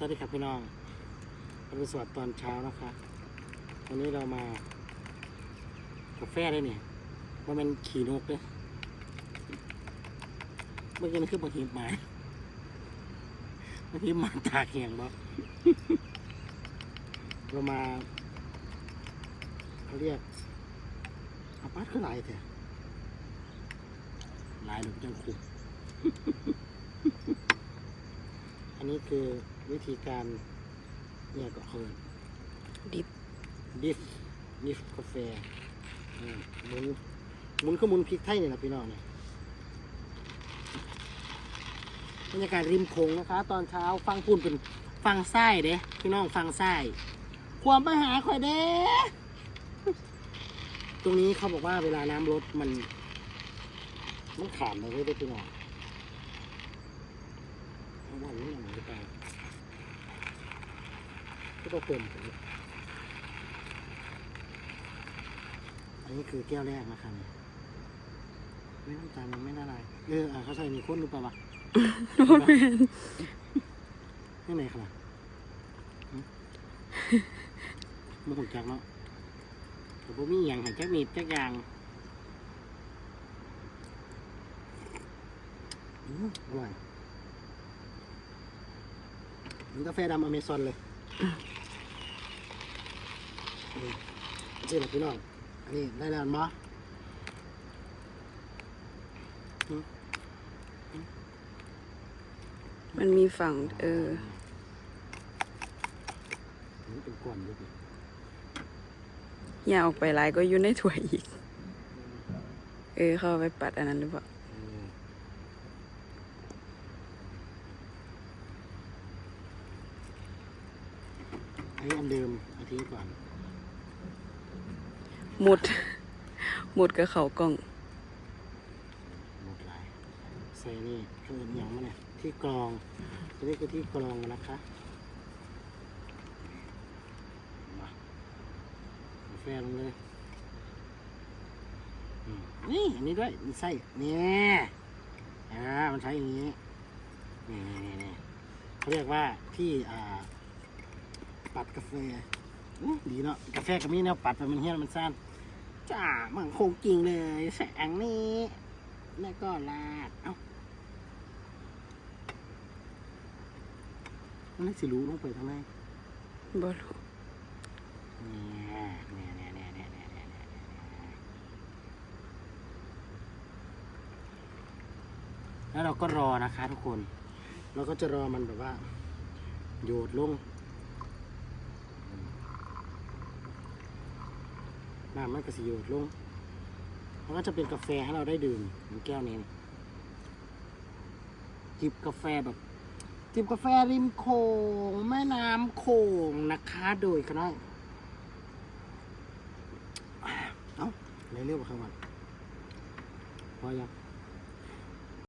สวัสดีครับพี่น้องอรุณสวัสดตอนเช้านะคะวันนี้เรามากาแฟได้เนี่ยว่ามันขี่นกเลยเมื่อกี้นี่คือบางทีหมาบางทีหมาตาแข็งบ่เรามาเขาเรียกอาปาร์ตคือหลายแต่ลายหรือจังคุม อันนี้คือวิธีการเนี่ยก็คือดิบดิฟดิฟกาแฟอืมหมุนหมุนคือหมุนพริกไทยนี่แหละพี่น้องเนี่ยบรรยากาศริมโขงนะคะ ตอนเช้าฟังพูนเป็นฟังไส้เด้พี่น้องฟังไส้ความมาหาข่อยเด้ตรงนี้เขาบอกว่าเวลาน้ำลดมัน มันขามไปเลยเด้อพี่น้องเอาวันนี้หน่อยหรือเปล่า ก็ต้องเติมผมอันนี้คือแก้วแรกนะคะเนี่ยไม่น้ำตาลมันไม่ละลายเอออะเขาใส่มีข้นหรือเปล่าวะบ่แม่นข้างในขนาดมันหุ่นจักเนาะแต่ผมมีอหย่างใหายจักมีดจักอย่างอืมอร่อยมันกาแฟดำอเมซอนเลยนี่ เจ๊หลับพี่น้อง อันนี้ได้แล้วมั้ยมันมีฝั่ง เออนี่เป็นก้อนด้วยดิอย่าออกไปหลายก็อยู่ในถ้วยอีก เออ เข้าไปปัดอันนั้นหรือเปล่า อออันนี้อันเดิมเอาทิ้งก่อน หมุดหมุดกับเขากล้อง หมดลายใส่นี่คืออย่างมันเนี่ยที่กรองตัวนี้คือที่กรองนะคะมากาแฟลงเลยอืมนี่อันนี้ด้วยมีไส้เนี่ยอ่ามันใช้อย่างนี้นี่นี่นี่เขาเรียกว่าที่อ่า ปัดกาแฟอื้อดีเนาะกาแฟกับมีแนวปัดไปมันเฮี้ยนมันสั้นจ้ามันคงจริงเลยแสงนี้แล้วก็ลาดเอ้ามันน่าสิรู้ลงไปทางไหนบ่รู้เนี่ยเนี่ยเนี่ยเนี่ยเนี่ยเนี่ยเนี่ยเนี่ยเนี่ยแล้วเราก็รอนะคะทุกคน เราก็จะรอมันแบบว่า โยดลง น้ำมันก็สิหยดลงมันก็จะเป็นกาแฟให้เราได้ดื่มเหมือนแก้วนี้จิบกาแฟแบบจิบกาแฟริมโขงแม่น้ำโขงนะคะโดยคณะเอ้าเร็วๆไปข้างวันพอยัง